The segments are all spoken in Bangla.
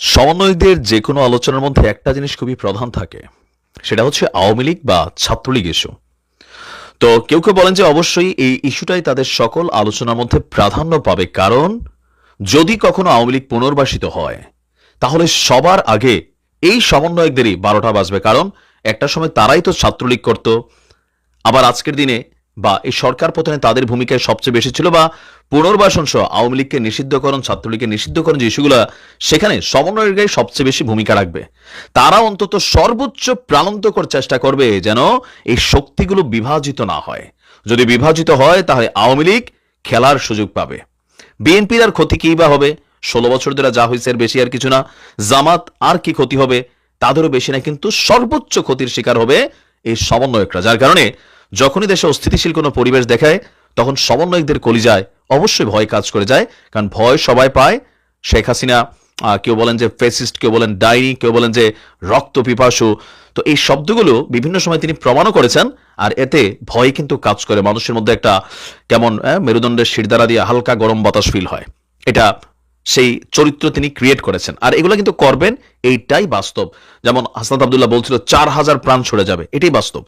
সমন্বয়কদের যে কোনো আলোচনার মধ্যে একটা জিনিস খুবই প্রধান থাকে, সেটা হচ্ছে আওয়ামী লীগ বা ছাত্রলীগ ইস্যু। তো কেউ কেউ বলেন যে অবশ্যই এই ইস্যুটাই তাদের সকল আলোচনার মধ্যে প্রাধান্য পাবে, কারণ যদি কখনো আওয়ামী লীগ পুনর্বাসিত হয়, তাহলে সবার আগে এই সমন্বয়কদেরই বারোটা বাজবে, কারণ একটা সময় তারাই তো ছাত্রলীগ করত। আবার আজকের দিনে বা এই সরকার পতনে তাদের ভূমিকায় সবচেয়ে বেশি ছিল বা পুনর্বাসন সহ আওয়ামী লীগকে নিষিদ্ধকরণ, ছাত্রলীগকে নিষিদ্ধকরণ যে ইস্যুগুলো, সেখানে সমন্বয়ের গায়ে সবচেয়ে বেশি ভূমিকা রাখবে। তারা অন্তত সর্বোচ্চ প্রাণান্তকর চেষ্টা করবে যেন এই শক্তিগুলো বিভাজিত না হয়। যদি বিভাজিত হয়, তাহলে আওয়ামী লীগ খেলার সুযোগ পাবে। বিএনপির আর ক্ষতি কি বা হবে? ষোলো বছর ধরে যা হয়েছে বেশি আর কিছু না। জামাত আর কি ক্ষতি হবে? তাদেরও বেশি না, কিন্তু সর্বোচ্চ ক্ষতির শিকার হবে এই সমন্বয়করা, যার কারণে যখনই দেশে অস্থিতিশীল কোনো পরিবেশ দেখায়, তখন সমন্বয়কদের কলিজায় অবশ্যই ভয় কাজ করে যায়, কারণ ভয় সবাই পায়। শেখ হাসিনা কেউ বলেন যে ফেসিস্ট কেউ বলেন ডাইনি, কেউ বলেন যে রক্ত পিপাসু। তো এই শব্দগুলো বিভিন্ন সময় তিনি প্রমাণও করেছেন, আর এতে ভয় কিন্তু কাজ করে। মানুষের মধ্যে একটা কেমন মেরুদণ্ডের শিরদারা দিয়ে হালকা গরম বাতাস ফিল হয়। এটা সেই চরিত্র তিনি ক্রিয়েট করেছেন। আর এগুলো কিন্তু করবেন এইটাই বাস্তব। যেমন হাসনাত আবদুল্লাহ বলছিল, চার হাজার প্রাণ ছড়ে যাবে। এটাই বাস্তব।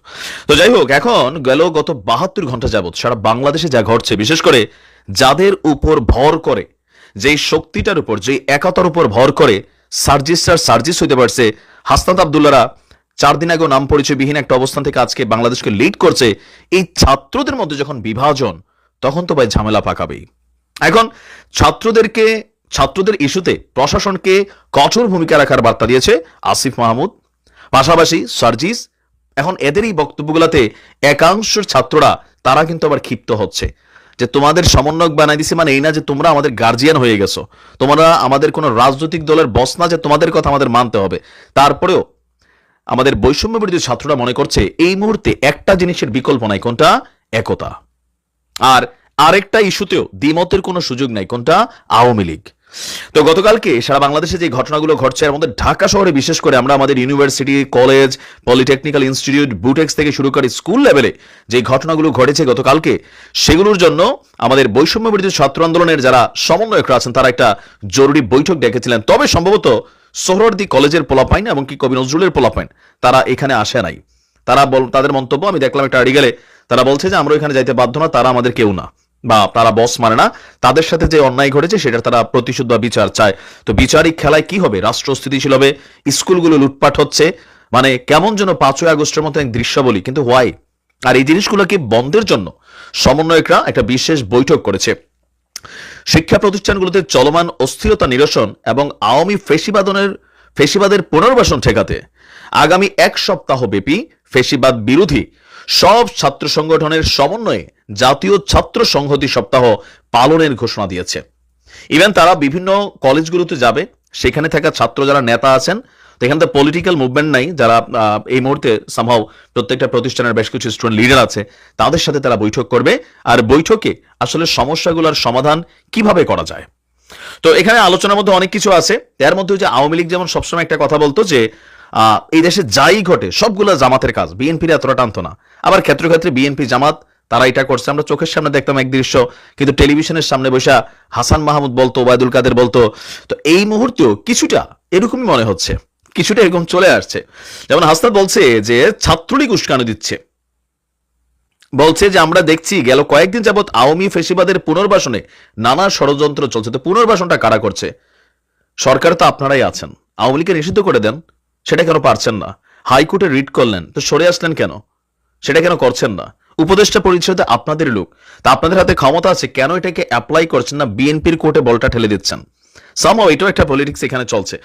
তো যাই হোক, এখন গেল গত বাহাত্তর ঘণ্টা যাবত সারা বাংলাদেশে যা ঘটছে, বিশেষ করে যাদের উপর ভর করে, যেই শক্তিটার উপর, যেই একতার উপর ভর করে সার্জিস্টার সার্জিস হইতে পারছে, হাসনাত আবদুল্লারা চার দিন আগেও নাম পরিচয়বিহীন একটা অবস্থান থেকে আজকে বাংলাদেশকে লিড করছে। এই ছাত্রদের মধ্যে যখন বিভাজন, তখন তো ভাই ঝামেলা পাকাবেই। এখন ছাত্রদেরকে ছাত্রদের ইস্যুতে প্রশাসনকে কঠোর ভূমিকা রাখার বার্তা দিয়েছে আসিফ মাহমুদ। পাশাপাশি সার্জিস, এখন এদের এই বক্তব্যগুলোতে একাংশ ছাত্ররা, তারা কিন্তু আবার ক্ষিপ্ত হচ্ছে। যে তোমাদের সমন্বয়ক বানাই দিছে মানে এই না যে তোমরা আমাদের গার্জিয়ান হয়ে গেছো। তোমরা আমাদের কোনো রাজনৈতিক দলের বস না যে তোমাদের কথা আমাদের মানতে হবে। তারপরেও আমাদের বৈষম্য বিরোধী ছাত্ররা মনে করছে এই মুহূর্তে একটা জিনিসের বিকল্প নাই, কোনটা? একতা। আর আরেকটা ইস্যুতেও দ্বিমতের কোনো সুযোগ নাই, কোনটা? আওয়ামী লীগ। তো গতকালকে সারা বাংলাদেশে যে ঘটনাগুলো ঘটছে, এর মধ্যে ঢাকা শহরে বিশেষ করে আমরা আমাদের university, college, polytechnical institute, BUTEX থেকে শুরু করে স্কুল লেভেলে যে ঘটনাগুলো ঘটেছে গতকালকে, সেগুলোর জন্য আমাদের বৈষম্য বিরোধী ছাত্র আন্দোলনের যারা সমন্বয়করা আছেন, তারা একটা জরুরি বৈঠক ডেকেছিলেন। তবে সম্ভবত সোহরদি কলেজের পোলাপাইন এবং কি কবি নজরুলের পোলাপাইন তারা এখানে আসে নাই। তারা তাদের মন্তব্য আমি দেখলাম একটা আর্টিকেলে তারা বলছে যে, আমরা এখানে যাইতে বাধ্য না, তারা আমাদের কেউ না। বা তারা বস মানে না, তাদের সাথে যে অন্যায় ঘটেছে সেটার তারা প্রতিশোধ বা বিচার চায়। তো বিচারিক খেলায় কি হবে? রাষ্ট্র স্থিতিশীল হবে, স্কুলগুলো লুটপাট হচ্ছে মানে কেমন যেন পাঁচই আগস্টের মতো এক দৃশ্যাবলী, কিন্তু হোয়াই আর এই জিনিসগুলোকে বন্ধের জন্য? সমন্বয়করা একটা বিশেষ বৈঠক করেছে। শিক্ষা প্রতিষ্ঠানগুলোতে চলমান অস্থিরতা নিরসন এবং আওয়ামী ফেসিবাদনের, ফেসিবাদের পুনর্বাসন ঠেকাতে। আগামী এক সপ্তাহ ব্যাপী ফেসিবাদ বিরোধী সব ছাত্র সংগঠনের সমন্বয়ে জাতীয় ছাত্র সংহতি সপ্তাহ পালনের ঘোষণা দিয়েছে। ইভেন তারা বিভিন্ন কলেজগুলোতে যাবে, সেখানে থাকা ছাত্র যারা নেতা আছেন এখানে তো পলিটিক্যাল মুভমেন্ট নাই, যারা এই মুহূর্তে সামহাও প্রত্যেকটা প্রতিষ্ঠানের বেশ কিছু স্টুডেন্ট লিডার আছে, তাদের সাথে তারা বৈঠক করবে। আর বৈঠকে আসলে সমস্যাগুলোর সমাধান কীভাবে করা যায়? তো এখানে আলোচনার মধ্যে অনেক কিছু আছে। তার মধ্যে হচ্ছে আওয়ামী লীগ যেমন সবসময় একটা কথা বলতো যে এই দেশে যাই ঘটে, সবগুলো জামাতের কাজ। বিএনপির এতটা টানতো না। আবার ক্ষেত্রে ক্ষেত্রে বিএনপি জামাত, তারা এটা করছে। আমরা চোখের সামনে দেখতাম এক দৃশ্য, কিন্তু টেলিভিশনের সামনে বসে হাসান মাহমুদ বলতো, ওবায়দুল কাদের বলতো। তো এই মুহূর্তেও কিছুটা এরকমই মনে হচ্ছে, কিছুটা এরকম চলে আসছে। যেমন হাসনাত বলছে যে, ছাত্রলীগ উস্কানো দিচ্ছে। বলছে যে, আমরা দেখছি গেল কয়েকদিন যাবত আওয়ামী ফেসিবাদের পুনর্বাসনে নানা ষড়যন্ত্র চলছে। তো পুনর্বাসনটা কারা করছে? সরকার তো আপনারাই আছেন। আওয়ামী লীগকে নিষিদ্ধ করে দেন। সেটা কেন পারছেন না? হাইকোর্টে রিট করলেন, তো সরে আসলেন কেন? সেটা কেন করছেন না? উপদেষ্টা পরিষদে আপনাদের লোক, তা আপনাদের হাতে ক্ষমতা আছে, কেন এটাকে অ্যাপ্লাই করছেন না? বিএনপির কোর্টে বলটা ঠেলে দিচ্ছেন। সামও এটাও একটা পলিটিক্স এখানে চলছে।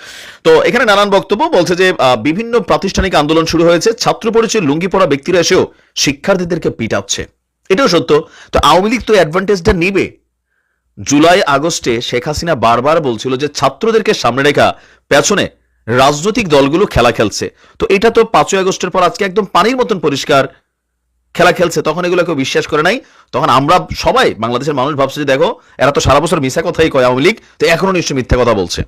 তো এখানে নানান বক্তব্য বলছে যে বিভিন্ন প্রাতিষ্ঠানিক আন্দোলন শুরু হয়েছে, ছাত্র পরিচয় লুঙ্গি পড়া ব্যক্তিরা এসেও শিক্ষার্থীদেরকে পিটাচ্ছে। এটাও সত্য। তো আওয়ামী লীগ তো অ্যাডভান্টেজটা নিবে। জুলাই আগস্টে শেখ হাসিনা বারবার বলছিল যে, ছাত্রদেরকে সামনে রেখা পেছনে রাজনৈতিক দলগুলো খেলা খেলছে। তো এটা তো পাঁচই আগস্টের পর আজকে একদম পানির মতন পরিষ্কার খেলা খেলছে। তখন এগুলো কেউ বিশ্বাস করে নাই। তখন আমরা সবাই, বাংলাদেশের মানুষ ভাবছে যে দেখো, এরা তো সারা বছর মিথ্যা কথাই কয় আওয়ামী লীগ, তো এখনও নিশ্চয়ই মিথ্যা কথা বলছে।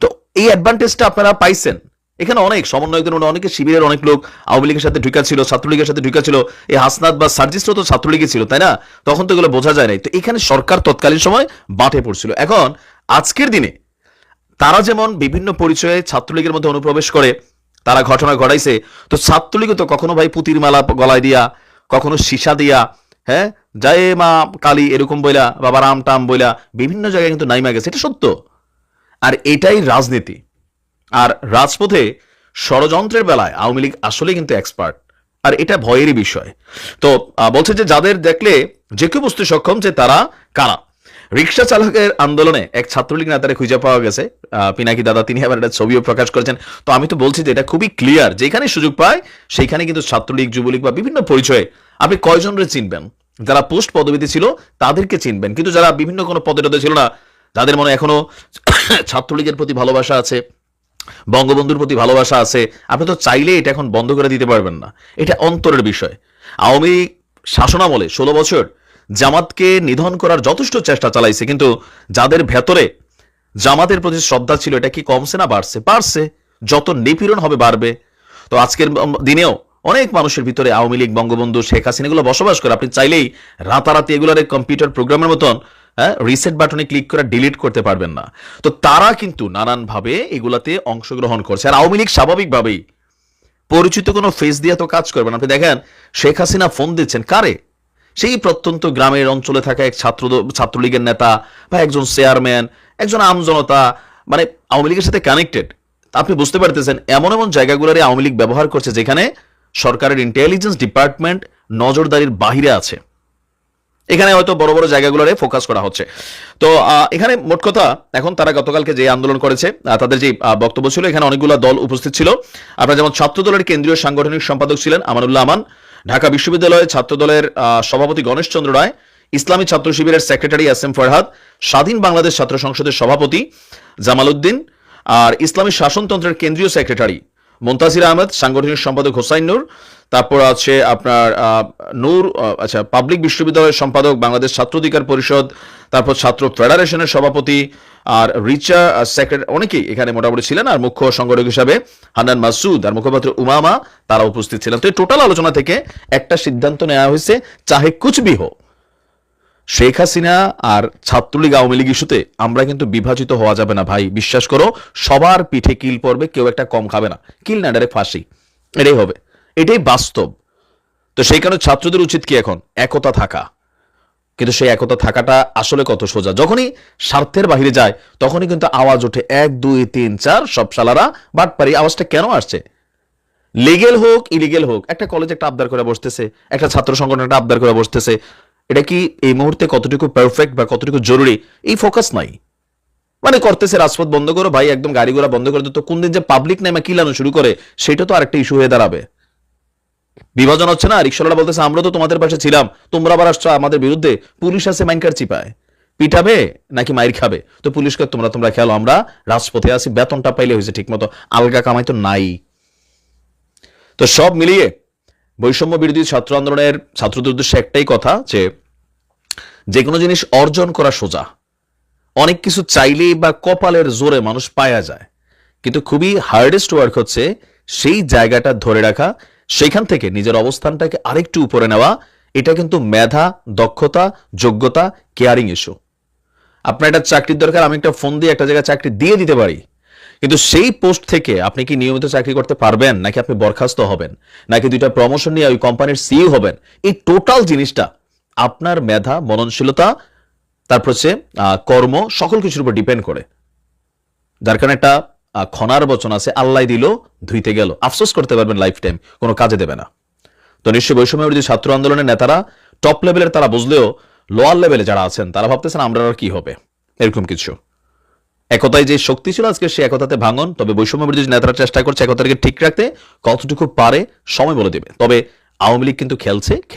তো এই অ্যাডভান্টেজটা আপনারা পাইছেন। এখানে অনেক সমন্বয়কদের মধ্যে অনেকে শিবিরের অনেক লোক আওয়ামী লীগের সাথে ঢুকা ছিল, ছাত্রলীগের সাথে ঢুকা ছিল। এই হাসনাত বা সার্জিসও তো ছাত্রলীগে ছিল, তাই না? তখন তো এগুলো বোঝা যায় নাই। তো এখানে সরকার তৎকালীন সময় বাটে পড়ছিল। এখন আজকের দিনে তারা যেমন বিভিন্ন পরিচয়ে ছাত্রলীগের মধ্যে অনুপ্রবেশ করে, তারা ঘটনা ঘটাইছে। তো ছাত্রলীগও তো কখনো ভাই পুতির মালা গলায় দিয়া, কখনো সীসা দিয়া হ্যাঁ? যায় মা কালী এরকম বইলা, বাবা রাম টাম বইলা বিভিন্ন জায়গায় কিন্তু নাইমা গেছে, এটা সত্য। আর এটাই রাজনীতি। আর রাজপথে ষড়যন্ত্রের বেলায় আওয়ামী লীগ আসলে কিন্তু এক্সপার্ট আর এটা ভয়েরই বিষয়। তো বলছে যে যাদের দেখলে যে কেউ বুঝতে সক্ষম যে তারা কারা? রিক্সা চালকের আন্দোলনে এক ছাত্রলীগ নেতারে খুঁজে পাওয়া গেছে। পিনাকি দাদা, তিনি আবার একটা ছবিও প্রকাশ করেছেন। তো আমি তো বলছি যে এটা খুবই ক্লিয়ার যেখানে সুযোগ পায়, সেইখানে কিন্তু ছাত্রলীগ, যুবলীগ বা বিভিন্ন পরিচয়ে আপনি কয়জনরে চিনবেন? যারা পোস্ট পদবিতে ছিল, তাদেরকে চিনবেন। কিন্তু যারা বিভিন্ন কোনো পদে ছিল না, যাদের মনে এখনও ছাত্রলীগের প্রতি ভালোবাসা আছে, বঙ্গবন্ধুর প্রতি ভালোবাসা আছে, আপনি তো চাইলে এটা এখন বন্ধ করে দিতে পারবেন না। এটা অন্তরের বিষয়। আওয়ামী শাসনামলে ষোলো বছর জামাতকে নিধন করার যথেষ্ট চেষ্টা চালাইছে, কিন্তু যাদের ভেতরে জামাতের প্রতি শ্রদ্ধা ছিল, এটা কি কমছে না বাড়ছে? বাড়ছে। যত নিপীড়ন হবে, বাড়বে। তো আজকের দিনেও অনেক মানুষের ভিতরে আওয়ামী লীগ, বঙ্গবন্ধু, শেখ হাসিনা এগুলো বসবাস করে। আপনি চাইলেই রাতারাতি এগুলোর কম্পিউটার প্রোগ্রামের মতন হ্যাঁ রিসেট বাটনে ক্লিক করে ডিলিট করতে পারবেন না। তো তারা কিন্তু নানানভাবে এগুলাতে অংশগ্রহণ করছে। আর আওয়ামী লীগ স্বাভাবিকভাবেই পরিচিত কোনো ফেস দিয়ে তো কাজ করবেন আপনি দেখেন, শেখ হাসিনা ফোন দিচ্ছেন কারে? সেই প্রত্যন্ত গ্রামের অঞ্চলে থাকা এক ছাত্র ছাত্রলীগের নেতা বা একজন চেয়ারম্যান একজন আমজনতা মানে আওয়ামী লীগের সাথে কানেক্টেড আপনি বুঝতে পারতেছেন, এমন এমন জায়গাগুলোরে আওয়ামী লীগ ব্যবহার করছে যেখানে সরকারের ইন্টেলিজেন্স ডিপার্টমেন্ট নজরদারির বাহিরে আছে। এখানে হয়তো বড় বড় জায়গাগুলোরে ফোকাস করা হচ্ছে। তো এখানে মোট কথা, এখন তারা গতকালকে যে আন্দোলন করেছে তাদের যে বক্তব্য ছিল, এখানে অনেকগুলো দল উপস্থিত ছিল। আপনারা যেমন ছাত্র দলের কেন্দ্রীয় সাংগঠনিক সম্পাদক ছিলেন, আমানুল্লাহ আমান ঢাকা বিশ্ববিদ্যালয়ের ছাত্র দলের আহ, সভাপতি গণেশ চন্দ্র রায় ইসলামী ছাত্র শিবিরের সেক্রেটারি এস এম ফরহাদ স্বাধীন বাংলাদেশ ছাত্র সংসদের সভাপতি জামাল উদ্দিন আর ইসলামী শাসনতন্ত্রের কেন্দ্রীয় সেক্রেটারি মোন্তাসির আহমেদ, সাংগঠনিক সম্পাদক হোসাইন নূর, তারপর আছে আপনার নূর আচ্ছা পাবলিক বিশ্ববিদ্যালয়ের সম্পাদক, বাংলাদেশ ছাত্র অধিকার পরিষদ, তারপর ছাত্র ফেডারেশনের সভাপতি, আর রিচা সেক্রেটারি, অনেকেই এখানে মোটামুটি ছিলেন, আর মুখ্য সংগঠক হিসাবে হান্নান মাসুদ আর মুখপাত্র উমামা, তারা উপস্থিত ছিলেন। তো এই টোটাল আলোচনা থেকে একটা সিদ্ধান্ত নেওয়া হয়েছে চাহে কুচবি হোক শেখ হাসিনা আর ছাত্রলীগ আওয়ামী লীগ ইস্যুতে আমরা কিন্তু বিভাজিত হওয়া যাবে না ভাই। বিশ্বাস করো, সবার পিঠে কিল পড়বে, কেউ একটা কম খাবে না। কিল না ডাইরেক্ট ফাঁসি। এটাই হবে। এটাই বাস্তব। তো সেই কারণে ছাত্রদের উচিত কি এখন? একতা থাকা। কিন্তু সেই একতা থাকাটা আসলে কত সোজা? যখনই স্বার্থের বাহিরে যায়, তখনই কিন্তু আওয়াজ ওঠে এক, দুই, তিন, চার, সব শালারা বাট পারি আওয়াজটা কেন আসছে? লিগেল হোক ইলিগেল হোক, একটা কলেজ একটা আবদার করে বসতেছে, একটা ছাত্র সংগঠন একটা আবদার করে বসতেছে। এটা কি এই মুহূর্তে কতটুকু পারফেক্ট বা কতটুকু জরুরি? এই ফোকাস নাই। মানে করতেছে রাজপথ বন্ধ করো, ভাই, একদম গাড়ি ঘোড়া বন্ধ করে দিত কোন দিন যে পাবলিক নেমে কিলানো শুরু করে, সেটা তো আরেকটা ইস্যু হয়ে দাঁড়াবে। বিভাজন হচ্ছে না রিক্সাওয়ালা বলতেছে, আমরা তো তোমাদের পাশে ছিলাম, তোমরা আবার আসছো আমাদের বিরুদ্ধে, পুলিশ আছে মাইনকার চিপায়। পিটাবে নাকি মাইর খাবে? তো পুলিশকে, তোমরা তোমরা খেয়াল আমরা রাজপথে আছি, বেতনটা পাইলে হয়েছে ঠিক মতো আলগা কামাই তো নাই। তো সব মিলিয়ে বৈষম্য বিরোধী ছাত্র আন্দোলনের ছাত্রদের উদ্দেশ্যে একটাই কথা যে যে কোনো জিনিস অর্জন করা সোজা। অনেক কিছু চাইলেই বা কপালের জোরে মানুষ পায়া যায়। কিন্তু খুবই হার্ডেস্ট ওয়ার্ক হচ্ছে সেই জায়গাটা ধরে রাখা সেখান থেকে নিজের অবস্থানটাকে আরেকটু উপরে নেওয়া। এটা কিন্তু মেধা, দক্ষতা, যোগ্যতা কেয়ারিং ইস্যু আপনার একটা চাকরির দরকার, আমি একটা ফোন দিয়ে একটা জায়গায় চাকরি দিয়ে দিতে পারি। কিন্তু সেই পোস্ট থেকে আপনি কি নিয়মিত চাকরি করতে পারবেন? নাকি আপনি বরখাস্ত হবেন? নাকি দুইটা প্রমোশন নিয়ে ওই কোম্পানির সিইও হবেন? এই টোটাল জিনিসটা, আপনার মেধা, মননশীলতা, তারপর হচ্ছে কর্ম, সকল কিছুর উপর ডিপেন্ড করে। যার কারণে একটা খনার বচন আছে, আল্লাহ দিল, ধুইতে গেল। আফসোস করতে পারবেন লাইফ টাইম কোনো কাজে দেবে না। তো নিশ্চয়ই বৈষম্য বিরোধী ছাত্র আন্দোলনের নেতারা টপ লেভেলের তারা বুঝলেও লোয়ার লেভেলে যারা আছেন, তারা ভাবতেছেন আমরা আর কি হবে? এরকম কিছু। একতায় যে শক্তি ছিল আজকে সে একতাতে ভাঙন, তবে বৈষম্য বিরোধী নেতারা চেষ্টা করছে একতাকে ঠিক রাখতে, কতটুকু পারে সময় বলে দেবে। তবে আওয়ামী লীগ কিন্তু খেলছে, খেল